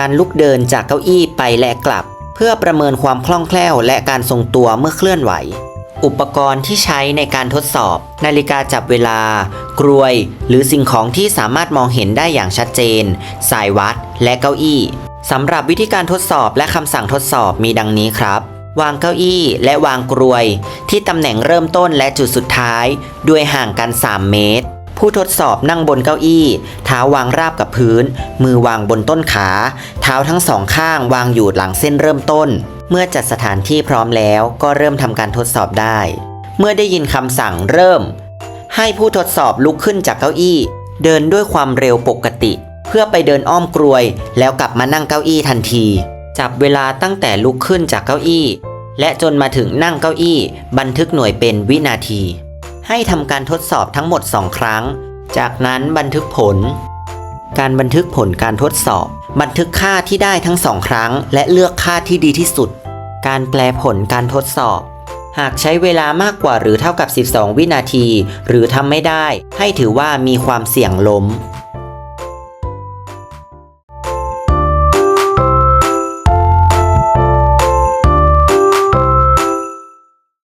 การลุกเดินจากเก้าอี้ไปและกลับ เพื่อประเมินความคล่องแคล่วและการทรงตัวเมื่อเคลื่อนไหว อุปกรณ์ที่ใช้ในการทดสอบ นาฬิกาจับเวลา กรวย หรือสิ่งของที่สามารถมองเห็นได้อย่างชัดเจน สายวัด และเก้าอี้สำหรับวิธีการทดสอบและคำสั่งทดสอบมีดังนี้ครับ วางเก้าอี้และวางกรวย ที่ตำแหน่งเริ่มต้นและจุดสุดท้าย ด้วยห่างกัน 3 เมตร ผู้ทดสอบนั่งบนเก้าอี้ เท้าวางราบกับพื้น มือวางบนต้นขา เท้าทั้งสองข้างวางอยู่หลังเส้นเริ่มต้น เมื่อจัดสถานที่พร้อมแล้วก็เริ่มทำการทดสอบได้ เมื่อได้ยินคำสั่งเริ่ม ให้ผู้ทดสอบลุกขึ้นจากเก้าอี้ เดินด้วยความเร็วปกติ เพื่อไปเดินอ้อมกรวย แล้วกลับมานั่งเก้าอี้ทันที จับเวลาตั้งแต่ลุกขึ้นจากเก้าอี้ และจนมาถึงนั่งเก้าอี้ บันทึกหน่วยเป็นวินาที ให้ทำการทดสอบทั้งหมด 2 ครั้ง จากนั้นบันทึกผล การบันทึกผลการทดสอบ บันทึกค่าที่ได้ทั้งสองครั้ง และเลือกค่าที่ดีที่สุด การแปลผลการทดสอบ หากใช้เวลามากกว่าหรือเท่ากับ 12 วินาที หรือทำไม่ได้ ให้ถือว่ามีความเสี่ยงล้ม